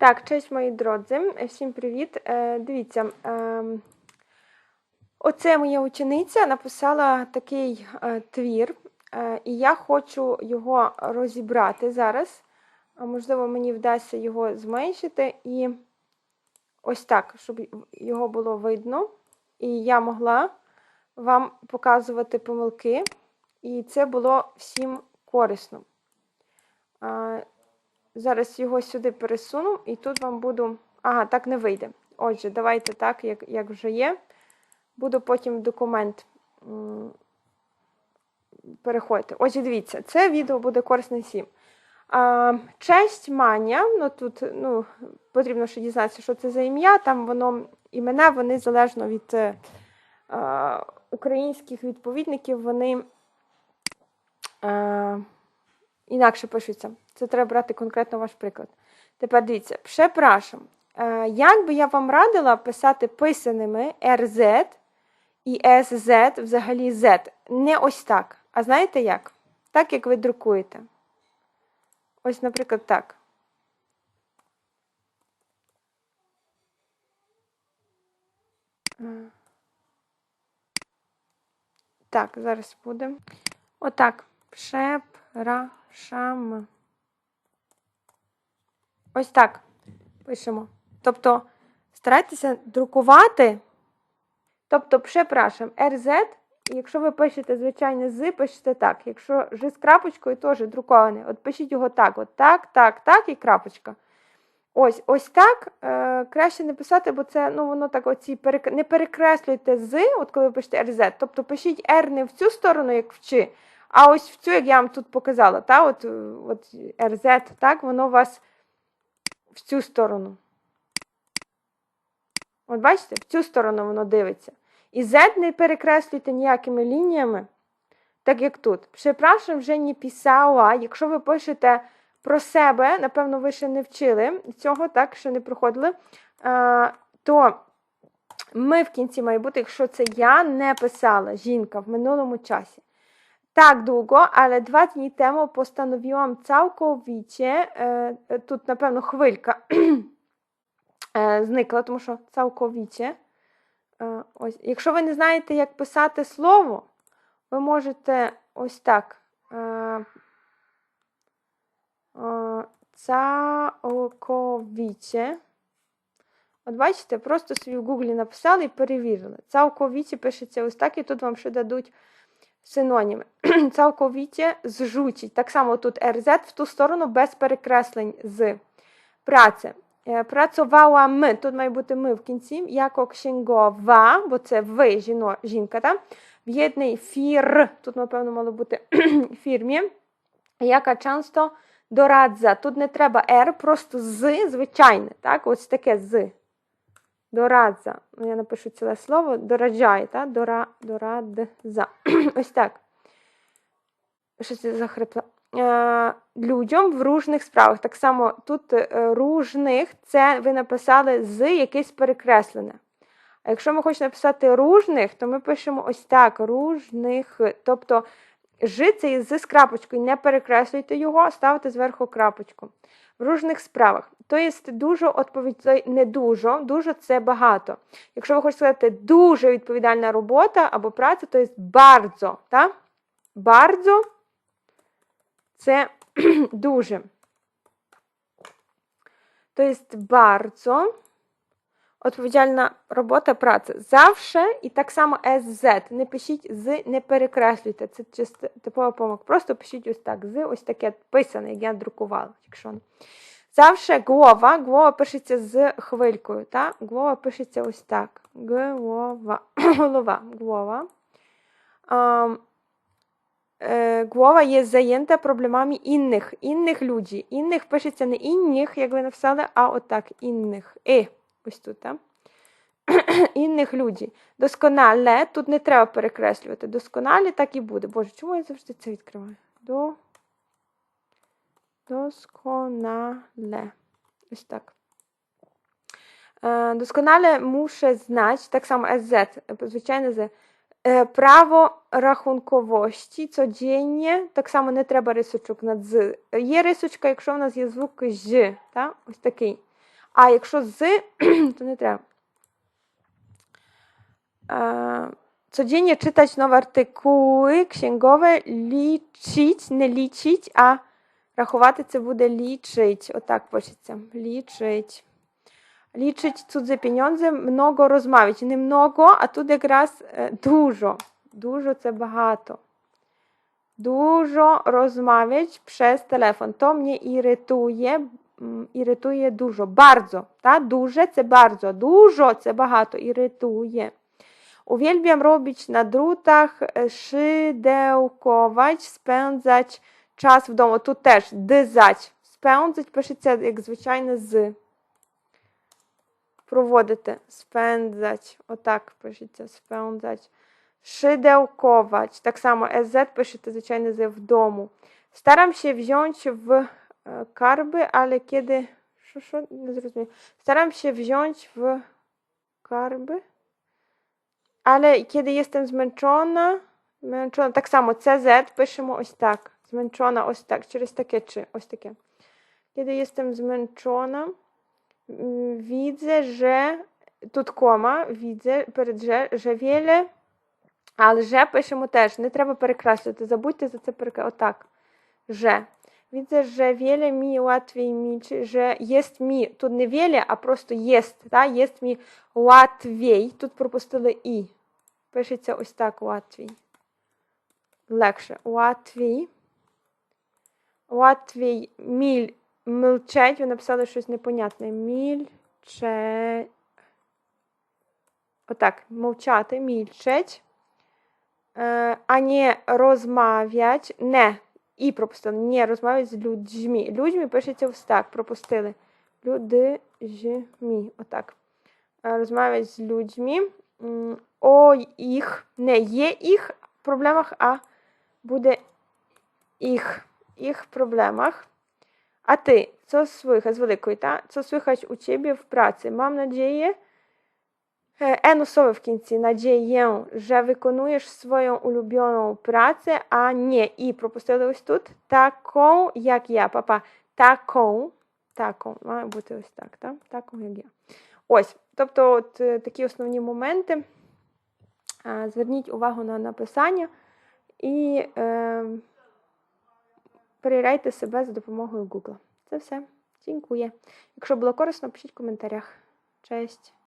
Так, честь, мої дrodzy. Всім привіт. Е, Дивіться, ем, оце моя учениця написала такий е, твір, е, і я хочу його розібрати зараз. Можливо, мені вдасться його зменшити і ось так, щоб його було видно. І я могла вам показувати помилки, і це було всім корисно. Зараз його сюди пересуну, і тут вам буду. Ага, так не вийде. Отже, давайте так, як як вже є. Буду потім документ переходити. Отже, дивіться, це відео буде корисне всім. А, честь Маня. Ну тут ну, потрібно ще дізнатися, що це за ім'я. Там воно імена, вони залежно від е, е, українських відповідників, вони. Е, інакше пишуться. Це треба брати конкретно ваш приклад. Тепер дивіться, препрашам. Е, Як би я вам радила писати писаними RZ і SZ, взагалі Z. Не ось так. А знаєте як? Так, як ви друкуєте. Ось, наприклад, так. Так, зараз буде. Отак. Препрашам. Ось так пишемо. Тобто старайтеся друкувати. Тобто, препрашам, RZ, якщо ви пишете звичайне з, пишете так. Якщо ж з крапочкою, теж друкований. От пишіть його так. От так, так, так і крапочка. Ось ось так. Е, краще не писати, бо це ну, воно так оці перек... не перекреслюйте з, от коли ви пишете RZ. Тобто пишіть R не в цю сторону, як вчи, а ось в цю, як я вам тут показала, та, от, от RZ, так, воно у вас в цю сторону. От бачите, в цю сторону воно дивиться. І Z не перекреслюйте ніякими лініями, так як тут. Препрашам вже не писала. Якщо ви пишете про себе, напевно, ви ще не вчили цього, так, ще не проходили, то ми в кінці має бути, якщо це я не писала жінка в минулому часі. Tak długo, ale dwa dni temu postanowiłam całkowicie, e, тут, напевно, хвилька е, зникла, тому що цілковіте. Е, ось. Якщо ви не знаєте, як писати слово, ви можете ось так. Е, От бачите, просто собі в Гуглі написали і перевірили. Цілковіте пишеться ось так, і тут вам ще дадуть синоніми. Цілковіте зжучить. Так само тут RZ в ту сторону без перекреслень з праця. Працювала ми, тут має бути ми в кінці, як księgowa, бо це ви, жіно, жінка, та? в єдній фір, тут, напевно, мало бути фірмі, яка часто дорадза. Тут не треба R, просто з, звичайне, так? ось таке з. Дорадза. Ну, я напишу ціле слово. Дораджає, так? Дора, дорадза. Ось так. Що це за хрипла? Е, людям в ружних справах. Так само тут е, ружних це ви написали з якесь перекреслене. А якщо ми хочемо написати ружних, то ми пишемо ось так: ружних. Тобто ж це є з крапочкою. Не перекреслюйте його, ставте зверху крапочку. В ружних справах. То є дуже відповідь, не дуже, дуже це багато. Якщо ви хочете сказати дуже відповідальна робота або праця, то є bardzo. Так? Bardzo це дуже. To jest odpowiedzialna робота, праця. Завше і так само SZ. Не пишіть з, не перекреслюйте. Це чисто типова помилка. Просто пишіть ось так. З, ось таке писане, як я друкувала. якщо. Завше глова, глова пишеться з хвилькою. Та? Глова пишеться ось так. Глова. Голова. Глова. Um, Głowa jest zajęta problemami innych, innych ludzi. Innych пишеться не інних, як ви написали, а отак, інних. І, ось тут, так? інних людей. Досконале, тут не треба перекреслювати. Досконалі так і буде. Боже, чому я завжди це відкриваю? До... Досконале. Ось так. Досконале муше знати, так само SZ, звичайно, з Право рахунковості codziennie, так само не треба рисочок над з. Є рисочка, якщо в нас є звук ж, та? ось такий. А якщо з, то не треба. E, codziennie czytać nowe artykuły księgowe, liczyć, не liczyć, a рахувати це буде liczyć. Отак пишеться. Liczyć. Liczyć cudze pieniądze, много розмовляти. Не много, а тут якраз е, дуже. Дуже це багато. Dużo rozmawiać przez telefon. To mnie irytuje. м, Irytuje dużo. Bardzo. Та? Дуже це bardzo. Dużo це багато. Irytuje. Uwielbiam robić na drutach, e, szydełkować, spędzać czas w domu. Tu też дизать. Spędzać пишеться як звичайно з. Проводити. Spędzać. Отак пишеться. Spędzać. Szydełkować. Tak samo SZ пишете, звичайно, з в дому. Staram się wziąć w e, karby, ale kiedy. Що, що? Не зрозумів. Staram się wziąć w karby. Ale kiedy jestem zmęczona, zmęczona, tak samo CZ пишемо ось так. Змęczona ось так, через таке чи ось таке. Kiedy jestem zmęczona, м, widzę, że тут кома, widzę перед że, że wiele, але że пишемо теж. Не треба перекреслювати. Забудьте за це перекреслювати. Отак. Że. Widzę, że wiele mi łatwiej mi, czy że jest mi, тут не wiele, а просто jest, та? jest mi łatwiej. Тут пропустили і. Пишеться ось так łatwiej. Легше. Łatwiej. Łatwiej міль милчать. Ви написали щось непонятне. Мільче. Отак, мовчати, мільчать. Е, а не розмовлять. Не. І пропустили. Не розмовлять з людьми. Людьми пишеться ось так. Пропустили. Людьми. Отак. Е, Розмовлять з людьми. О їх. Не є їх проблемах, а буде їх. Їх проблемах. Ty, co słychać z wielkiej, ta? Co słychać u ciebie w pracy? Mam nadzieję, e, N osoby w końcu, nadzieję, że wykonujesz swoją ulubioną pracę, a nie i пропустили ось тут taką jak ja, папа, taką, taką, має бути ось так, так? Таку, як я. Ось, тобто от, е, такі основні моменти. Зверніть увагу на написання і е, перевіряйте себе за допомогою Google. Це все. Дякую. Якщо було корисно, пишіть в коментарях. Честь!